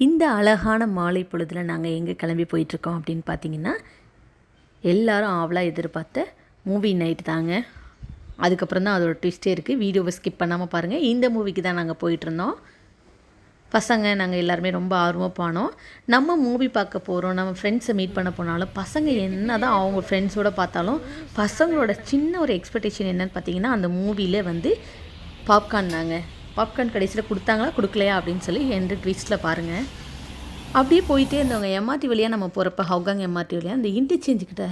இந்த அழகான மாலை பொழுதில் நாங்கள் எங்கே கிளம்பி போயிட்டுருக்கோம் அப்படின்னு பார்த்தீங்கன்னா எல்லாரும் ஆவலாக எதிர்பார்த்த மூவி நைட் தாங்க. அதுக்கப்புறம் தான் அதோட ட்விஸ்டே இருக்குது வீடியோவை ஸ்கிப் பண்ணாமல் பாருங்கள் இந்த மூவிக்கு தான் நாங்கள் போயிட்டுருந்தோம். பசங்க நாங்கள் எல்லாருமே ரொம்ப ஆர்வமாக போனோம். நம்ம மூவி பார்க்க போகிறோம் நம்ம ஃப்ரெண்ட்ஸை மீட் பண்ண போனாலும் பசங்க என்ன தான் அவங்க ஃப்ரெண்ட்ஸோட பார்த்தாலும் பசங்களோட சின்ன ஒரு எக்ஸ்பெக்டேஷன் என்னன்னு பார்த்தீங்கன்னா அந்த மூவியில் வந்து பாப்கார்ன் தாங்க. பாப்கார்ன் கடைசியில் கொடுத்தாங்களா? கொடுக்கலையா? அப்படின்னு சொல்லி எந்த ட்விஸ்ட்டில் பாருங்கள் அப்படியே போயிட்டே இருந்தவங்க எம்ஆர்டி வழியாக நம்ம போகிறப்ப ஹவுகாங் எம்ஆர்டி வழியாக அந்த இன்டர்சேஞ்ச் கிட்ட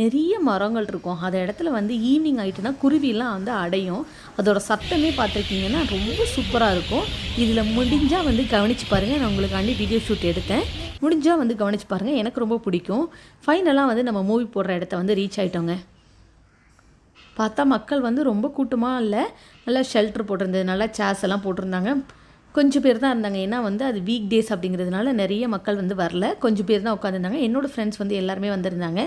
நிறைய மரங்கள் இருக்கும். அந்த இடத்துல வந்து ஈவினிங் ஆகிட்டுனா குருவிலாம் வந்து அடையும். அதோட சத்தமே பார்த்துருக்கீங்கன்னா ரொம்ப சூப்பராக இருக்கும். இதில் முடிஞ்சால் வந்து கவனித்து பாருங்கள் நான் உங்களுக்காண்டி வீடியோ ஷூட் எடுத்தேன். முடிஞ்சால் வந்து கவனித்து பாருங்கள் எனக்கு ரொம்ப பிடிக்கும். ஃபைனலாக வந்து நம்ம மூவி போடுற இடத்த வந்து ரீச் ஆகிட்டோங்க பார்த்தா மக்கள் வந்து ரொம்ப கூட்டமாக இல்லை. நல்லா ஷெல்ட்ரு போட்டிருந்தது. நல்லா சேர்ஸ் எல்லாம் போட்டிருந்தாங்க. கொஞ்சம் பேர் தான் இருந்தாங்க. ஏன்னா வந்து அது வீக் டேஸ் அப்படிங்கிறதுனால நிறைய மக்கள் வந்து வரல. கொஞ்சம் பேர் தான் உட்காந்துருந்தாங்க என்னோடய ஃப்ரெண்ட்ஸ் வந்து எல்லாருமே வந்திருந்தாங்க.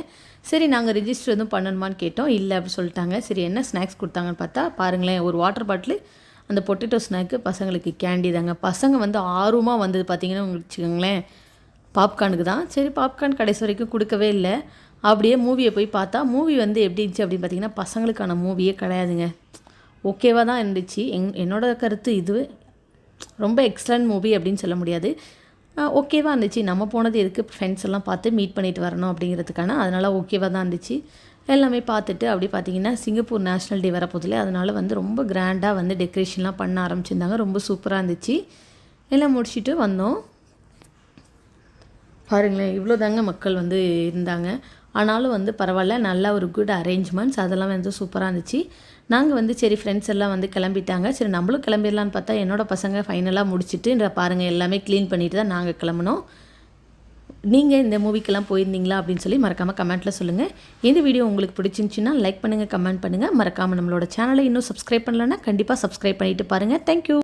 சரி நாங்கள் ரிஜிஸ்டர் எதுவும் பண்ணணுமான்னு கேட்டோம். இல்லை அப்படி சொல்லிட்டாங்க. சரி என்ன ஸ்நாக்ஸ் கொடுத்தாங்கன்னு பார்த்தா பாருங்களேன் ஒரு வாட்டர் பாட்டில் அந்த பொட்டேட்டோ ஸ்நாக்கு பசங்களுக்கு கேண்டி தாங்க. பசங்க வந்து ஆர்வமாக வந்தது பார்த்தீங்கன்னா உங்களுக்கு வச்சுக்கோங்களேன். பாப்கார்னுக்கு தான். சரி பாப்கார்ன் கடைசி வரைக்கும் கொடுக்கவே இல்லை. அப்படியே மூவியை போய் பார்த்தா மூவி வந்து எப்படி இருந்துச்சு அப்படின்னு பார்த்தீங்கன்னா பசங்களுக்கான மூவியே கிடையாதுங்க. ஓகேவாக தான் இருந்துச்சு. எங் என்னோட கருத்து இது. ரொம்ப எக்ஸலண்ட் மூவி அப்படின்னு சொல்ல முடியாது. ஓகேவாக இருந்துச்சு. நம்ம போனது எதுக்கு? ஃப்ரெண்ட்ஸ் எல்லாம் பார்த்து மீட் பண்ணிட்டு வரணும் அப்படிங்கிறதுக்கான அதனால் ஓகேவாக தான் இருந்துச்சு. எல்லாமே பார்த்துட்டு அப்படி பார்த்தீங்கன்னா சிங்கப்பூர் நேஷ்னல் டே வரப்போதில்ல அதனால் வந்து ரொம்ப கிராண்டாக வந்து டெக்கரேஷன்லாம் பண்ண ஆரம்பிச்சிருந்தாங்க. ரொம்ப சூப்பராக இருந்துச்சு. எல்லாம் முடிச்சுட்டு வந்தோம். பாருங்களேன் இவ்வளோ தாங்க மக்கள் வந்து இருந்தாங்க. ஆனாலும் வந்து பரவாயில்ல நல்ல ஒரு குட் அரேஞ்ச்மெண்ட்ஸ் அதெல்லாம் வந்து சூப்பராக இருந்துச்சு. நாங்கள் வந்து சரி ஃப்ரெண்ட்ஸ் எல்லாம் வந்து கிளம்பிட்டாங்க. சரி நம்மளும் கிளம்பிடலான்னு பார்த்தா என்னோடய பசங்க ஃபைனலாக முடிச்சுட்டு பாருங்கள் எல்லாமே க்ளீன் பண்ணிட்டு தான் நாங்கள் கிளம்புனோம். நீங்கள் இந்த மூவிக்கெல்லாம் போயிருந்தீங்களா அப்படின்னு சொல்லி மறக்காமல் கமெண்ட்டில் சொல்லுங்கள் இந்த வீடியோ உங்களுக்கு பிடிச்சிருந்துச்சின்னா லைக் பண்ணுங்கள் கமெண்ட் பண்ணுங்கள் மறக்காமல் நம்மளோட சேனலை இன்னும் சப்ஸ்கிரைப் பண்ணலன்னா கண்டிப்பாக சப்ஸ்கிரைப் பண்ணிவிட்டு பாருங்கள் தேங்க்யூ